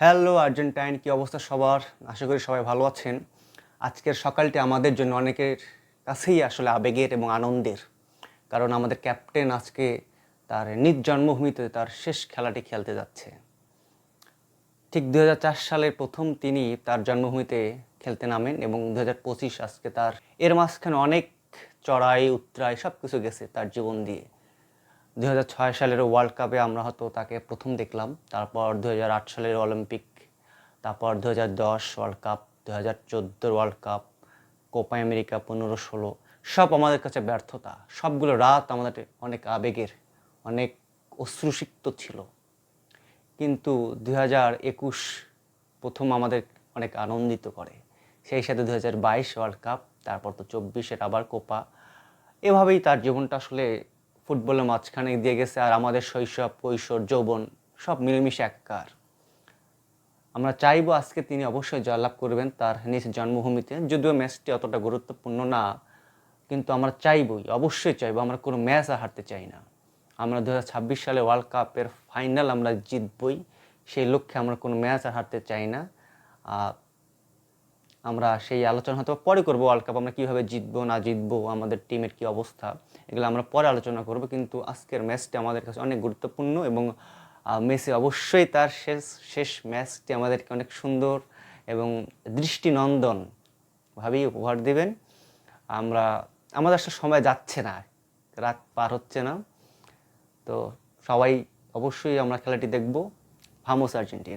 Hello Argentine কি অবস্থা সবার? আশা করি সবাই ভালো আছেন। আজকের সকালটি আমাদের জন্য অনেকের কাছেই আসলে আবেগের এবং আনন্দের। কারণ আমাদের ক্যাপ্টেন আজকে তার নিজ জন্মভূমিতে তার শেষ খেলাটি খেলতে যাচ্ছে। ঠিক দু সালের প্রথম তিনি তার জন্মভূমিতে খেলতে নামেন এবং দু হাজার পঁচিশ আজকে তার, এর মাঝখানে অনেক চড়াই উত্তরাই সব কিছু গেছে তার জীবন দিয়ে। দু সালের ওয়ার্ল্ড কাপে আমরা হয়তো তাকে প্রথম দেখলাম, তারপর দু হাজার আট সালের অলিম্পিক তারপর দু ওয়ার্ল্ড কাপ দু হাজার ওয়ার্ল্ড কাপ কোপা আমেরিকা পনেরো ষোলো, সব আমাদের কাছে ব্যর্থতা। সবগুলো রাত আমাদের অনেক আবেগের, অনেক অশ্রুসিক্ত ছিল। কিন্তু দু একুশ প্রথম আমাদের অনেক আনন্দিত করে। সেই সাথে দু বাইশ ওয়ার্ল্ড কাপ তারপর তো চব্বিশের আবার কোপা এভাবেই তার জীবনটা আসলে ফুটবলের মাঝখানে দিয়ে গেছে আর আমাদের শৈশব, কৈশোর, যৌবন সব মিলেমিশে একাকার। আমরা চাইব আজকে তিনি অবশ্যই জয়লাভ করবেন তার নিজ জন্মভূমিতে, যদিও ম্যাচটি অতটা গুরুত্বপূর্ণ না, কিন্তু আমরা চাইবই, অবশ্যই চাইব, আমরা কোনো ম্যাচ আর হারতে চাই না। আমরা দু হাজার ছাব্বিশ সালে ওয়ার্ল্ড কাপের ফাইনাল আমরা জিতবই, সেই লক্ষ্যে আমরা কোনো ম্যাচ আর হারতে চাই না। আমরা সেই আলোচনা হয়তো পরে করব ওয়ার্ল্ড কাপ আমরা কীভাবে জিতবো, না জিতবো, আমাদের টিমের কী অবস্থা, এগুলো আমরা পরে আলোচনা করব। কিন্তু আজকের ম্যাচটি আমাদের কাছে অনেক গুরুত্বপূর্ণ এবং মেসি অবশ্যই তার শেষ শেষ ম্যাচটি আমাদেরকে অনেক সুন্দর এবং দৃষ্টিনন্দন ভাবেই উপহার দেবেন। আমরা, আমাদের আসলে সময় যাচ্ছে না, রাত পার হচ্ছে না। তো সবাই অবশ্যই আমরা খেলাটি দেখব। ভামোস আর্জেন্টিনা।